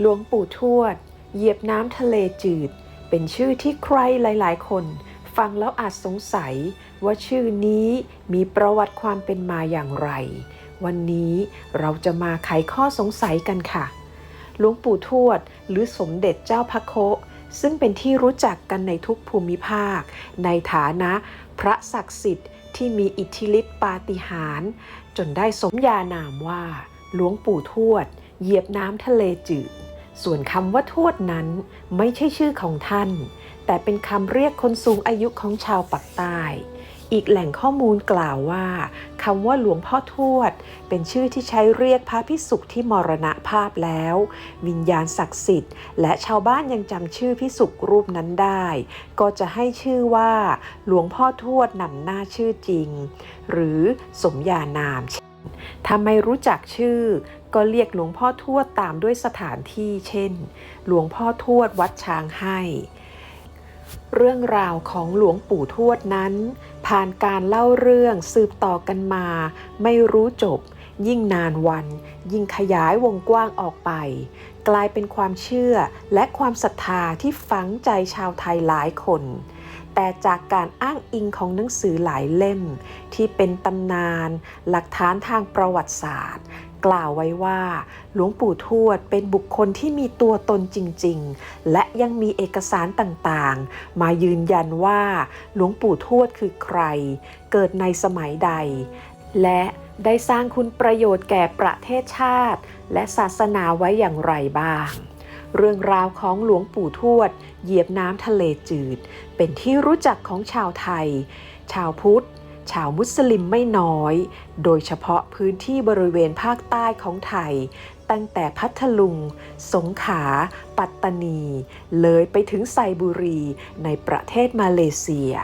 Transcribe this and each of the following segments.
หลวงปู่ทวด เหยียบน้ำทะเลจืด เป็นชื่อที่ใครหลาย ๆ คนฟังแล้วอาจสงสัยว่าชื่อนี้มีประวัติความเป็นมาอย่างไร วันนี้เราจะมาไขข้อสงสัยกันค่ะ หลวงปู่ทวดหรือสมเด็จเจ้าพระโคซึ่งเป็นที่รู้จักกันในทุกภูมิภาค ในฐานะพระศักดิ์สิทธิ์ที่มีอิทธิฤทธิปาฏิหาริย์จนได้สมญานามว่า หลวงปู่ทวด เหยียบน้ำทะเลจืด ส่วนคำว่าทวดนั้นไม่ใช่ชื่อของท่าน แต่เป็นคำเรียกคนสูงอายุของชาวปักใต้ อีกแหล่งข้อมูลกล่าวว่าคำว่าหลวงพ่อทวด เป็นชื่อที่ใช้เรียกพระพิสุที่มรณภาพแล้ว วิญญาณศักดิ์สิทธิ์ และชาวบ้านยังจำชื่อพิสุรูปนั้นได้ ก็จะให้ชื่อว่า หลวงพ่อทวดนำหน้าชื่อจริง หรือสมญานาม ถ้าไม่รู้จักชื่อ ก็เรียกหลวงพ่อทวดตามด้วยสถานที่เช่น หลวงพ่อทวดวัดช้างให้ เรื่องราวของหลวงปู่ทวดนั้น ผ่านการเล่าเรื่องสืบต่อกันมา ไม่รู้จบ ยิ่งนานวัน ยิ่งขยายวงกว้างออกไป กลายเป็นความเชื่อและความศรัทธาที่ฝังใจชาวไทยหลายคน แต่จากการอ้างอิงของหนังสือหลายเล่ม ที่เป็นตำนาน หลักฐานทางประวัติศาสตร์ กล่าวไว้ว่า หลวงปู่ทวดเป็นบุคคลที่มีตัวตนจริง ๆ และยังมีเอกสารต่างๆ มายืนยันว่า หลวงปู่ทวดคือใคร เกิดในสมัยใด และได้สร้างคุณประโยชน์แก่ประเทศชาติ และศาสนาไว้อย่างไรบ้าง เรื่องราวของหลวงปู่ทวด เหยียบน้ำทะเลจืด เป็นที่รู้จักของชาวไทย ชาวพุทธ ชาวมุสลิมไม่น้อย โดยเฉพาะพื้นที่บริเวณภาคใต้ของไทย ตั้งแต่พัทลุง สงขลา ปัตตานี เลยไปถึงไซบุรีในประเทศมาเลเซีย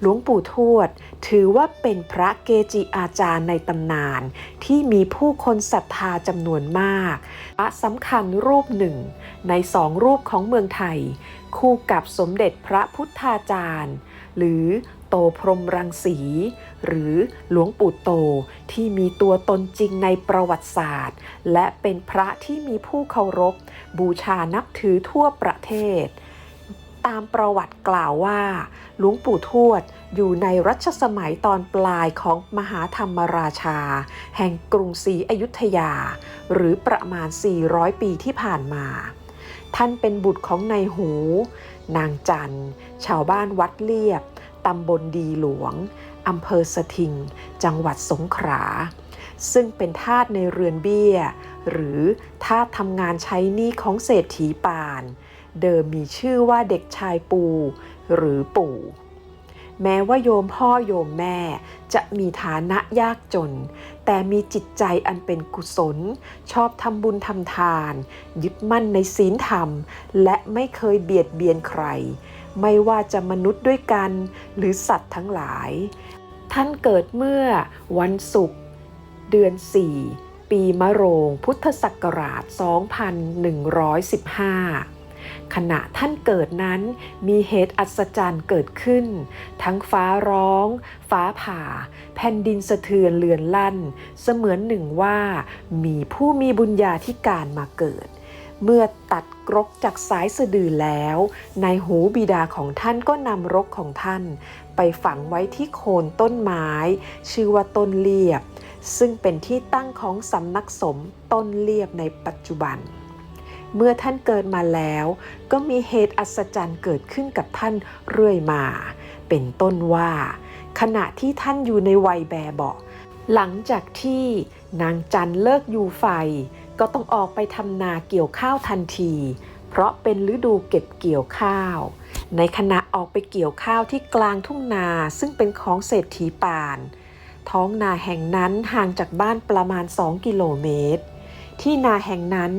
หลวงปู่ทวด ถือว่าเป็นพระเกจิอาจารย์ในตำนาน ที่มีผู้คนศรัทธาจำนวนมาก พระสำคัญรูปหนึ่ง ในสองรูปของเมืองไทย คู่กับสมเด็จพระพุทธาจารย์ หรือโตพรมรังสี หรือหลวงปู่โตที่มีตัวตนจริงในประวัติศาสตร์ และเป็นพระที่มีผู้เคารพ บูชานับถือทั่วประเทศ ตามประวัติกล่าวว่า หลวงปู่ทวดอยู่ในรัชสมัยตอนปลายของมหาธรรมราชา แห่งกรุงศรีอยุธยา หรือประมาณ 400 ปีที่ผ่านมา ท่านเป็นบุตรของนายหู นางจันชาวบ้านวัดเลียบ ตำบลดีหลวง อำเภอสถิง จังหวัดสงขลา ซึ่งเป็นทาสในเรือนเบี้ย หรือทาสทำงานใช้หนี้ของเศรษฐีปาน เดิมมีชื่อว่าเด็กชายปู หรือปู่ แม้ว่าโยมพ่อโยมแม่ จะมีฐานะยากจน แต่มีจิตใจอันเป็นกุศล ชอบทำบุญทำทาน ยึดมั่นในศีลธรรม และไม่เคยเบียดเบียนใคร ไม่ว่าจะมนุษย์ด้วยกัน หรือสัตว์ทั้งหลาย ท่านเกิดเมื่อวันศุกร์เดือน 4 ปีมะโรง พุทธศักราช 2115 ขณะท่านเกิดนั้น มีเหตุอัศจรรย์เกิดขึ้น ทั้งฟ้าร้อง ฟ้าผ่า แผ่นดินสะเทือนเลือนลั่น เสมือนหนึ่งว่ามีผู้มีบุญญาธิการมาเกิด เมื่อตัดกรกจากสายสะดือแล้ว ในหูบิดาของท่านก็นำรกของท่าน ไปฝังไว้ที่โคนต้นไม้ ชื่อว่าต้นเลียบ ซึ่งเป็นที่ตั้งของสำนักสมต้นเลียบในปัจจุบัน เมื่อท่านเกิดมาแล้ว ก็มีเหตุอัศจรรย์เกิดขึ้นกับท่านเรื่อยมา เป็นต้นว่า ขณะที่ท่านอยู่ในวัยแบเบาะหลังจากที่นางจันเลิกอยู่ไฟ ก็ต้องออกไปทำนาเกี่ยวข้าวทันที เพราะเป็นฤดูเก็บเกี่ยวข้าว ในขณะออกไปเกี่ยวข้าวที่กลางทุ่งนาซึ่งเป็นของเศรษฐีปาน ท้องนาแห่งนั้นห่างจากบ้านประมาณ 2 กิโลเมตร ที่นาแห่งนั้น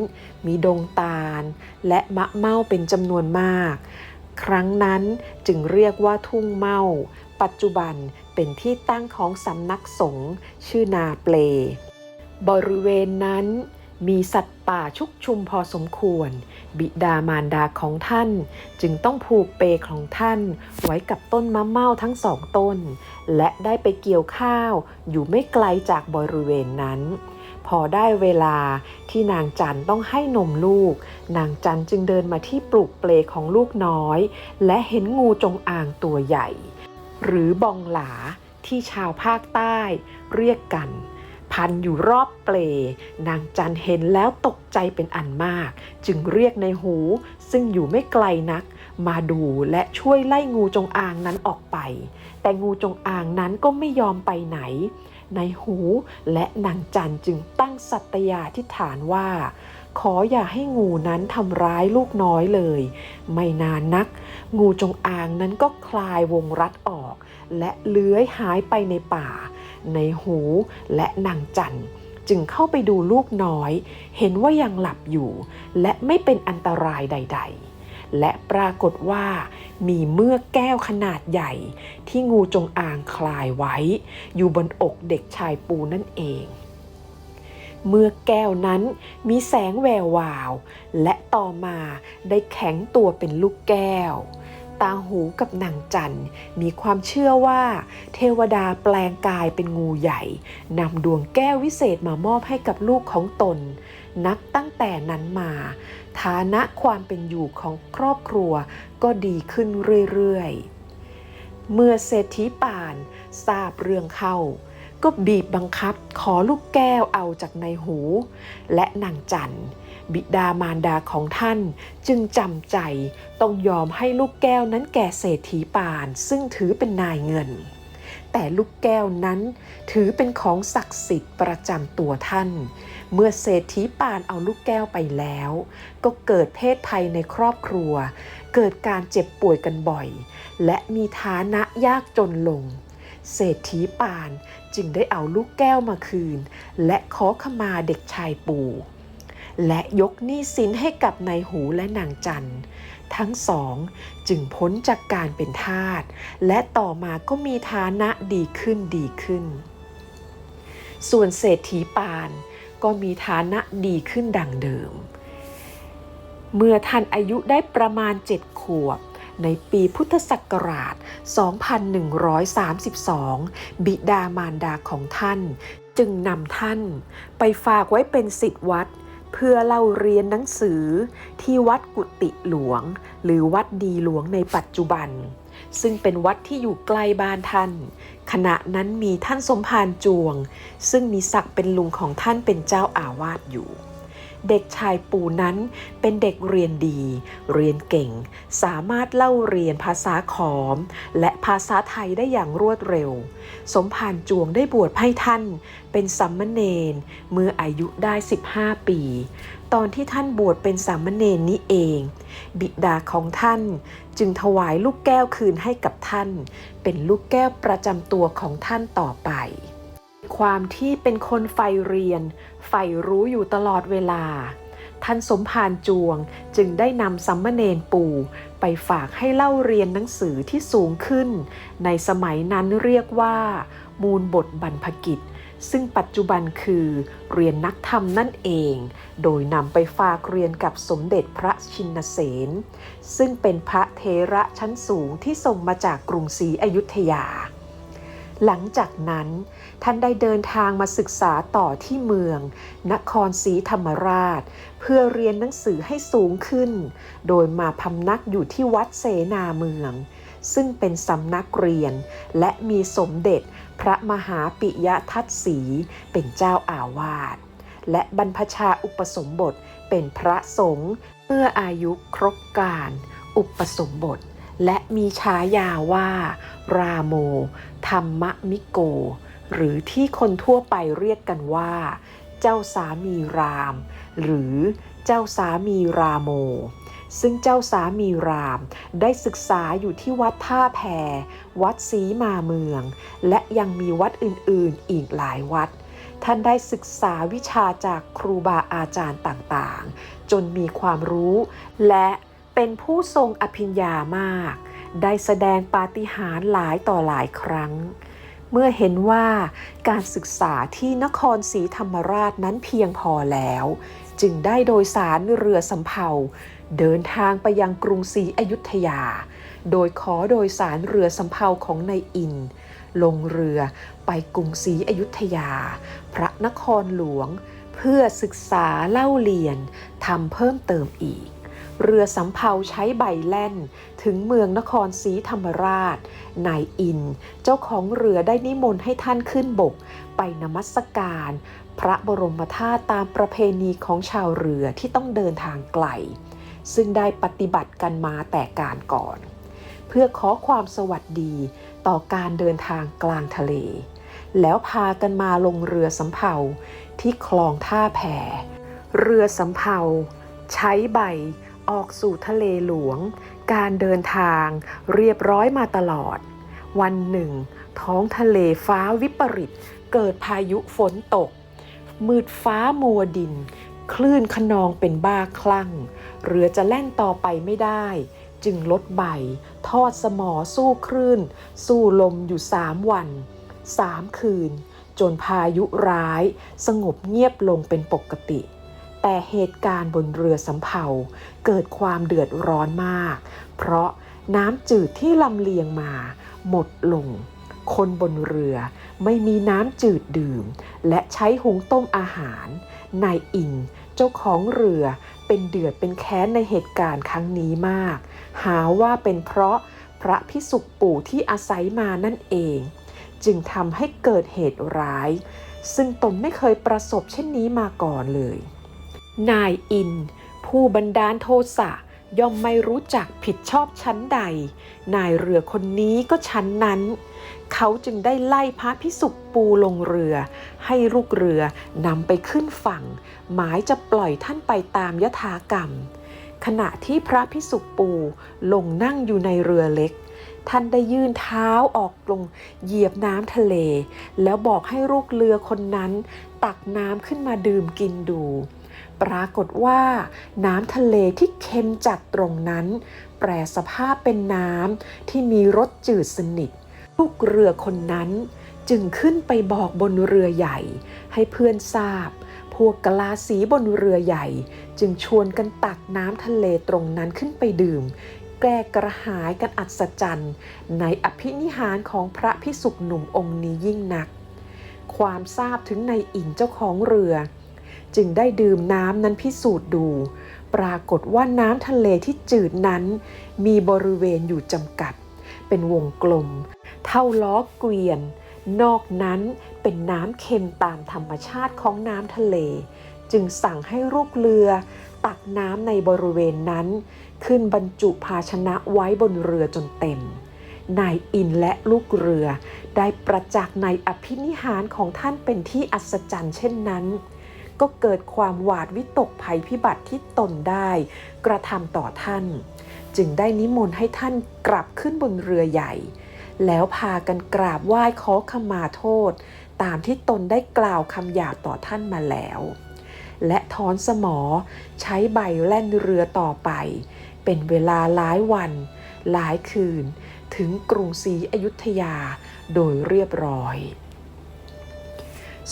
มีดงตาล และมะเม่าเป็นจำนวนมาก ครั้งนั้นจึงเรียกว่าทุ่งเม่า ปัจจุบันเป็นที่ตั้งของสำนักสงฆ์ชื่อนาเปล บริเวณนั้นมีสัตว์ป่าชุกชุมพอสมควร บิดามารดาของท่านจึงต้องผูกเปลของท่านไว้กับต้นมะเม่าทั้งสองต้น และได้ไปเกี่ยวข้าวอยู่ไม่ไกลจากบริเวณนั้น พอได้เวลาที่นางจันต้องให้นมลูก นางจันจึงเดินมาที่ปลูกเปลของลูกน้อย และเห็นงูจงอางตัวใหญ่ หรือบองหลาที่ชาวภาคใต้เรียกกัน พันอยู่รอบเปล นางจันเห็นแล้วตกใจเป็นอันมาก จึงเรียกในหูซึ่งอยู่ไม่ไกลนัก มาดูและช่วยไล่งูจงอางนั้นออกไป แต่งูจงอางนั้นก็ไม่ยอมไปไหน ในหูและนางจันจึงตั้งสัตยาธิษฐานว่า ขออย่าให้งูนั้นทำร้ายลูกน้อยเลย ไม่นานนัก งูจงอางนั้นก็คลายวงรัดออก และเลื้อยหายไปในป่า ในหูและนางจันจึงเข้าไปดูลูกน้อย เห็นว่ายังหลับอยู่ และไม่เป็นอันตรายใด ๆ และปรากฏว่ามีเมือกแก้วขนาดใหญ่ ที่งูจงอางคลายไว้ อยู่บนอกเด็กชายปูนั่นเอง เมื่อแก้วนั้นมีแสงแวววาว และต่อมาได้แข็งตัวเป็นลูกแก้ว ตาหูกับนางจันมีความเชื่อว่า เทวดาแปลงกายเป็นงูใหญ่นำดวงแก้ววิเศษมามอบให้กับลูกของตน นับตั้งแต่นั้นมา ฐานะความเป็นอยู่ของครอบครัวก็ดีขึ้นเรื่อยๆ เมื่อเศรษฐีป่านทราบเรื่องเข้า ก็บีบบังคับขอลูกแก้วเอาจากในหู และนางจันบิดามารดาของท่านจึงจำใจต้องยอมให้ลูกแก้วนั้นแก่เศรษฐีป่าน ซึ่งถือเป็นนายเงิน แต่ลูกแก้วนั้น ถือเป็นของศักดิ์สิทธิ์ประจำตัวท่าน เมื่อเศรษฐีป่านเอาลูกแก้วไปแล้ว ก็เกิดเพศภัยในครอบครัว เกิดการเจ็บป่วยกันบ่อย และมีฐานะยากจนลง เศรษฐีป่านจึงได้เอาลูกแก้วมาคืน และขอขมาเด็กชายปู่และยกหนี้สินให้กับนายหูและนางจันทั้งสอง จึงพ้นจากการเป็นทาสและต่อมาก็มีฐานะดีขึ้นดีขึ้น ส่วนเศรษฐีปานก็มีฐานะดีขึ้นดังเดิม เมื่อท่านอายุได้ประมาณเจ็ดขวบ ในปีพุทธศักราช 2132 บิดามารดาของท่านจึงนำท่านไปฝากไว้เป็นศิษย์วัด เพื่อเล่าเรียนหนังสือที่วัดกุติหลวง หรือวัดดีหลวงในปัจจุบัน ซึ่งเป็นวัดที่อยู่ใกล้บ้านท่าน ขณะนั้นมีท่านสมภารจวง ซึ่งมีศักดิ์เป็นลุงของท่านเป็นเจ้าอาวาสอยู่ เด็กชายปู่นั้นเป็นเด็กเรียนดี เรียนเก่ง สามารถเล่าเรียนภาษาขอม และภาษาไทยได้อย่างรวดเร็ว สมภารจวงได้บวชให้ท่าน เป็นสัมมเนนเมื่ออายุได้ 15 ปี ตอนที่ท่านบวชเป็นสามเณรนี้เอง บิดาของท่านจึงถวายลูกแก้วคืนให้กับท่าน เป็นลูกแก้วประจำตัวของท่านต่อไป ความที่เป็นคนใฝ่เรียนใฝ่รู้อยู่ตลอดเวลา ท่านสมภารจวงจึงได้นำสัมมเนนปู่ไปฝากให้เล่าเรียนหนังสือที่สูงขึ้น ในสมัยนั้นเรียกว่า มูลบทบรรพกิจ ซึ่งปัจจุบันคือเรียนนักธรรมนั่นเอง โดยนำไปฝากเรียนกับสมเด็จพระชินเสนซึ่งเป็นพระเทระชั้นสูงที่ส่งมาจากกรุงศรีอยุธยา หลังจากนั้น ท่านได้เดินทางมาศึกษาต่อที่เมือง นครศรีธรรมราช เพื่อเรียนหนังสือให้สูงขึ้น โดยมาพำนักอยู่ที่วัดเสนาเมือง ซึ่งเป็นสำนักเรียน และมีสมเด็จพระมหาปิยทัตสีเป็นเจ้าอาวาสและบรรพชาอุปสมบทเป็นพระสงฆ์เมื่ออายุครบการ อุปสมบท และมีฉายาว่า ราโม ธรรมมิโก หรือที่คนทั่วไปเรียกกันว่า เจ้าสามีราม หรือเจ้าสามีราโม ซึ่งเจ้าสามีรามได้ศึกษาอยู่ที่วัดท่าแพวัดศรีมาเมือง และยังมีวัดอื่นๆอีกหลายวัด ท่านได้ศึกษาวิชาจากครูบาอาจารย์ต่างๆ จนมีความรู้ และเป็นผู้ทรงอภิญญามาก ได้แสดงปาฏิหาริย์หลายต่อหลายครั้ง เมื่อเห็นว่าการศึกษาที่นครศรีธรรมราชนั้นเพียงพอแล้ว จึงได้โดยสารเรือสำเภาเดินทางไปยังกรุงศรีอยุธยา โดยขอโดยสารเรือสำเภาของนายอิน ลงเรือไปกรุงศรีอยุธยา พระนครหลวง เพื่อศึกษาเล่าเรียนทำเพิ่มเติมอีก เรือสำเภาใช้ใบแล่น ถึงเมืองนครศรีธรรมราช นายอิน เจ้าของเรือได้นิมนต์ให้ท่านขึ้นบก ไปนมัสการ พระบรมธาตุตามประเพณีของชาวเรือที่ต้องเดินทางไกล ซึ่งได้ปฏิบัติกันมาแต่การก่อน เพื่อขอความสวัสดีต่อการเดินทางกลางทะเล แล้วพากันมาลงเรือสำเภาที่คลองท่าแพเรือสำเภาใช้ใบ ออกสู่ทะเลหลวง การเดินทางเรียบร้อยมาตลอด วันหนึ่ง ท้องทะเลฟ้าวิปริต เกิดพายุฝนตก มืดฟ้ามัวดิน คลื่นขนองเป็นบ้าคลั่ง เรือจะแล่นต่อไปไม่ได้ จึงลดใบ ทอดสมอสู้คลื่น สู้ลมอยู่สามวันสามคืน จนพายุร้าย สงบเงียบลงเป็นปกติ แต่เหตุการณ์บนเรือสำเภาเกิดความเดือดร้อนมาก เพราะน้ำจืดที่ลำเลียงมา หมดลง คนบนเรือไม่มีน้ำจืดดื่ม และใช้หุงต้มอาหาร นายอินเจ้าของเรือเป็นเดือดเป็นแค้นในเหตุการณ์ครั้งนี้มาก หาว่าเป็นเพราะพระพิสุกปู่ที่อาศัยมานั่นเอง จึงทำให้เกิดเหตุร้าย ซึ่งตนไม่เคยประสบเช่นนี้มาก่อนเลย นายอิน ผู้บันดาลโทสะย่อมไม่รู้จักผิดชอบชั้นใด นายเรือคนนี้ก็ชั้นนั้น เขาจึงได้ไล่พระพิสุกปูลงเรือ ให้ลูกเรือนำไปขึ้นฝั่ง หมายจะปล่อยท่านไปตามยถากรรม ขณะที่พระพิสุกปูลงนั่งอยู่ในเรือเล็ก ท่านได้ยื่นเท้าออกลงเหยียบน้ำทะเล แล้วบอกให้ลูกเรือคนนั้น ตักน้ำขึ้นมาดื่มกินดู ปรากฏว่า น้ำทะเลที่เค็มจัดตรงนั้น แปรสภาพเป็นน้ำที่มีรสจืดสนิท ลูกเรือคนนั้นจึงขึ้นไปบอกบนเรือใหญ่ ให้เพื่อนทราบ พวกกะลาสีบนเรือใหญ่ จึงชวนกันตักน้ำทะเลตรงนั้นขึ้นไปดื่ม แก้กระหายกันอัศจรรย์ ในอภินิหารของพระพิสุกหนุ่มองค์นี้ยิ่งนัก ความทราบถึงในอินเจ้าของเรือ จึงได้ดื่มน้ำนั้นพิสูจน์ดู ปรากฏว่าน้ำทะเลที่จืดนั้น มีบริเวณอยู่จำกัด เป็นวงกลม เท่าล้อเกวียน นอกนั้นเป็นน้ำเค็มตามธรรมชาติของน้ำทะเล จึงสั่งให้ลูกเรือ ตักน้ำในบริเวณนั้น ขึ้นบรรจุภาชนะไว้บนเรือจนเต็มนายอินและลูกเรือ ได้ประจักษ์ในอภินิหารของท่านเป็นที่อัศจรรย์เช่นนั้น ก็เกิดความหวาดวิตกภัยพิบัติที่ตนได้ กระทำต่อท่าน จึงได้นิมนต์ให้ท่านกลับขึ้นบนเรือใหญ่ แล้วพากันกราบไหว้ขอขมาโทษ ตามที่ตนได้กล่าวคำหยาบต่อท่านมาแล้ว และถอนสมอใช้ใบแล่นเรือต่อไป เป็นเวลาหลายวัน หลายคืน ถึงกรุงศรีอยุธยาโดยเรียบร้อย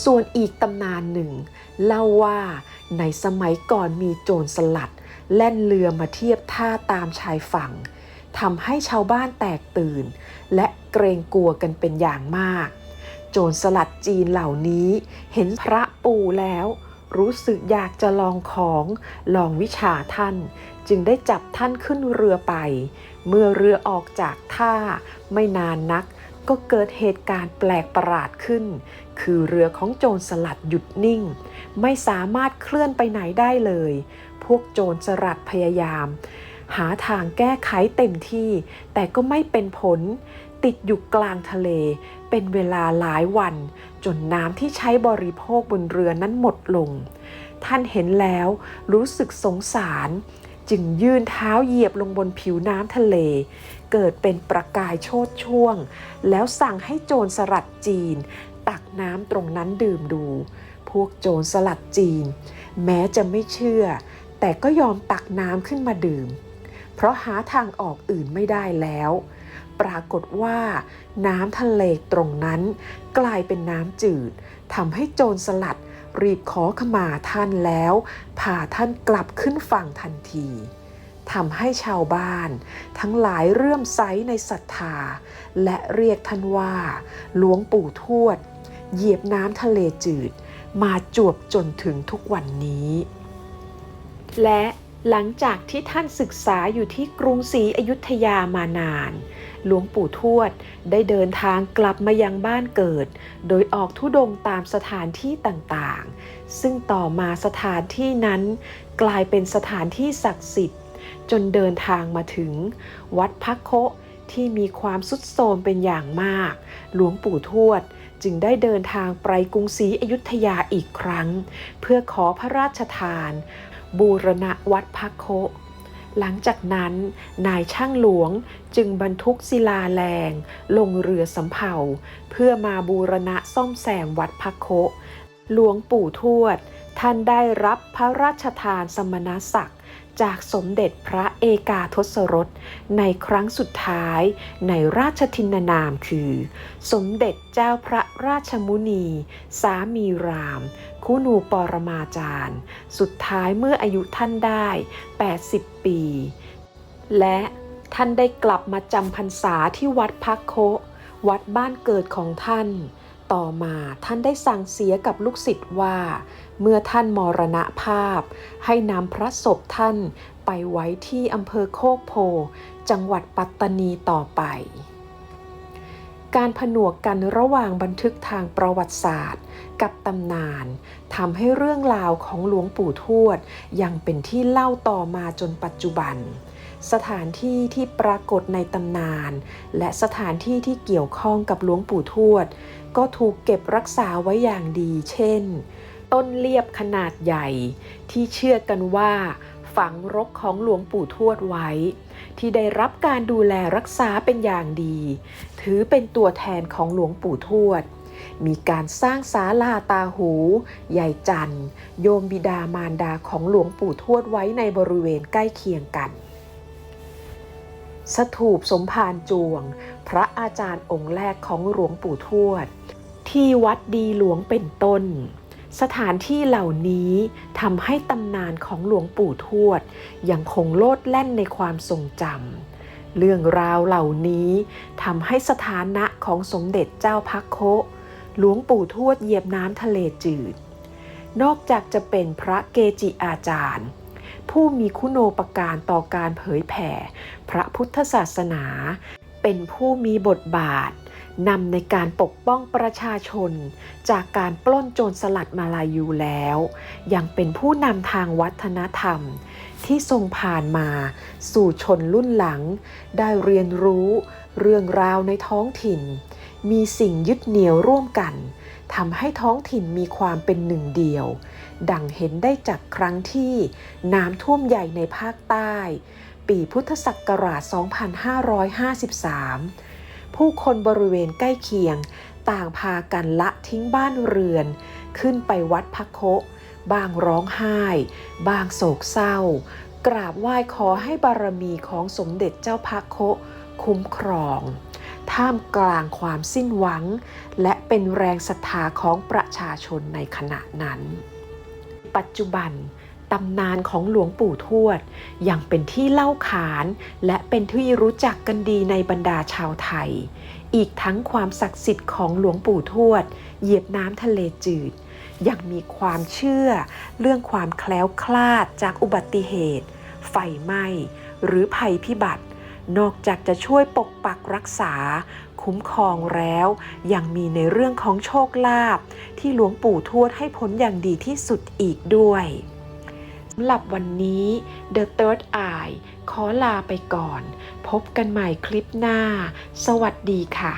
ส่วนอีกตำนานหนึ่ง เล่าว่าในสมัยก่อนมีโจรสลัด แล่นเรือมาเทียบท่าตามชายฝั่งทำให้ชาวบ้านแตกตื่น และเกรงกลัวกันเป็นอย่างมาก โจรสลัดจีนเหล่านี้เห็นพระปู่แล้ว รู้สึกอยากจะลองของลองวิชาท่าน จึงได้จับท่านขึ้นเรือไป เมื่อเรือออกจากท่าไม่นานนัก ก็เกิดเหตุการณ์แปลกประหลาดขึ้น คือเรือของโจรสลัดหยุดนิ่ง ไม่สามารถเคลื่อนไปไหนได้เลย พวกโจรสลัดพยายาม หาทางแก้ไขเต็มที่ แต่ก็ไม่เป็นผล ติดอยู่กลางทะเล เป็นเวลาหลายวัน จนน้ำที่ใช้บริโภคบนเรือนั้นหมดลง ท่านเห็นแล้วรู้สึกสงสาร จึงยื่นเท้าเหยียบลงบนผิวน้ำทะเล เกิดเป็นประกายโชดช่วง แล้วสั่งให้โจรสลัดจีน ตักน้ำตรงนั้นดื่มดู พวกโจรสลัดจีน แม้จะไม่เชื่อ แต่ก็ยอมตักน้ำขึ้นมาดื่ม เพราะหาทางออกอื่นไม่ได้แล้ว ปรากฏว่า น้ำทะเลตรงนั้น กลายเป็นน้ำจืดทำให้โจรสลัดรีบขอขมาท่านแล้วพาท่านกลับขึ้นฝั่งทันที ทำให้ชาวบ้าน ทั้งหลายเรื่อมใสในศรัทธา และเรียกท่านว่า หลวงปู่ทวด เหยียบน้ำทะเลจืด มาจวบจนถึงทุกวันนี้ และหลังจากที่ท่านศึกษาอยู่ที่กรุงศรีอยุธยามานาน หลวงปู่ทวดได้เดินทางกลับมายังบ้านเกิด โดยออกทุดงตามสถานที่ต่างๆ ซึ่งต่อมาสถานที่นั้น กลายเป็นสถานที่ศักดิ์สิทธิ์ จนเดินทางมาถึง วัดพักโคที่มีความสุดโทรมเป็นอย่างมาก หลวงปู่ทวดจึงได้เดินทางไปกรุงศรีอยุธยาอีกครั้ง เพื่อขอพระราชทาน บูรณะวัดพักโคหลังจากนั้นนายช่างหลวงจึงบรรทุกศิลาแรง ลงเรือสำเภาเพื่อมาบูรณะซ่อมแซมวัดพักโคหลวงปู่ทวด ท่านได้รับพระราชทานสมณศักดิ์ จากสมเด็จพระเอกาทศรสในครั้งสุดท้ายในราชทินนามคือ สมเด็จเจ้าพระราชมุนี สามีราม คุณูปรมาจารย์ สุดท้ายเมื่ออายุท่านได้ 80 ปี และท่านได้กลับมาจำพรรษาที่วัดพักโค วัดบ้านเกิดของท่าน ต่อมาท่านได้สั่งเสียกับลูกศิษย์ว่า เมื่อท่านมรณภาพ ให้นำพระศพท่านไปไว้ที่อำเภอโคกโพ จังหวัดปัตตานีต่อไป การผนวกกันระหว่างบันทึกทางประวัติศาสตร์ กับตำนานทำให้เรื่องราวของหลวงปู่ทวด ยังเป็นที่เล่าต่อมาจนปัจจุบันสถานที่ที่ปรากฏในตำนาน และสถานที่ที่เกี่ยวข้องกับหลวงปู่ทวด ก็ถูกเก็บรักษาไว้อย่างดี เช่น ต้นเลียบขนาดใหญ่ ที่เชื่อกันว่า ฝังรกของหลวงปู่ทวดไว้ ที่ได้รับการดูแลรักษาเป็นอย่างดี ถือเป็นตัวแทนของหลวงปู่ทวด มีการสร้างศาลาตาหู ใหญ่จันทร์โยมบิดามารดาของหลวงปู่ทวดไว้ในบริเวณใกล้เคียงกันสถูปสมภารจวง พระอาจารย์องค์แรกของหลวงปู่ทวด ที่วัดดีหลวงเป็นต้น สถานที่เหล่านี้ทำให้ตำนานของหลวงปู่ทวด ยังคงโลดแล่นในความทรงจำเรื่องราวเหล่านี้ทำให้สถานะของสมเด็จเจ้าพักโคหลวงปู่ทวดเหยียบน้ำทะเลจืด นอกจากจะเป็นพระเกจิอาจารย์ ผู้มีคุณโอปการต่อการเผยแผ่ พระพุทธศาสนา เป็นผู้มีบทบาท นำในการปกป้องประชาชน จากการปล้นโจรสลัดมาลายูแล้ว ยังเป็นผู้นำทางวัฒนธรรม ที่ทรงผ่านมาสู่ชนรุ่นหลัง ได้เรียนรู้เรื่องราวในท้องถิ่น มีสิ่งยึดเหนี่ยวร่วมกันทำให้ท้องถิ่นมีความเป็นหนึ่งเดียว ดังเห็นได้จากครั้งที่น้ำท่วมใหญ่ในภาคใต้ ปีพุทธศักราช 2553 ผู้คนบริเวณใกล้เคียง ต่างพากันละทิ้งบ้านเรือน ขึ้นไปวัดพักโคะบางร้องไห้ บางโศกเศร้า กราบไหว้ขอให้บารมีของสมเด็จเจ้าพักโคะคุ้มครอง ท่ามกลางความสิ้นหวัง และเป็นแรงศรัทธาของประชาชนในขณะนั้น ปัจจุบัน ตำนานของหลวงปู่ทวด ยังเป็นที่เล่าขานและเป็นที่รู้จักกันดีในบรรดาชาวไทย อีกทั้งความศักดิ์สิทธิ์ของหลวงปู่ทวด เหยียบน้ำทะเลจืด ยังมีความเชื่อ เรื่องความแคล้วคลาดจากอุบัติเหตุ ไฟไหม้ หรือภัยพิบัติ นอกจากจะช่วยปกปักรักษา คุ้มครองแล้ว ยังมีในเรื่องของโชคลาภที่หลวงปู่ทวดให้ผลอย่างดีที่สุดอีกด้วย สำหรับวันนี้ The Third Eye ขอลาไปก่อน พบกันใหม่คลิปหน้า สวัสดีค่ะ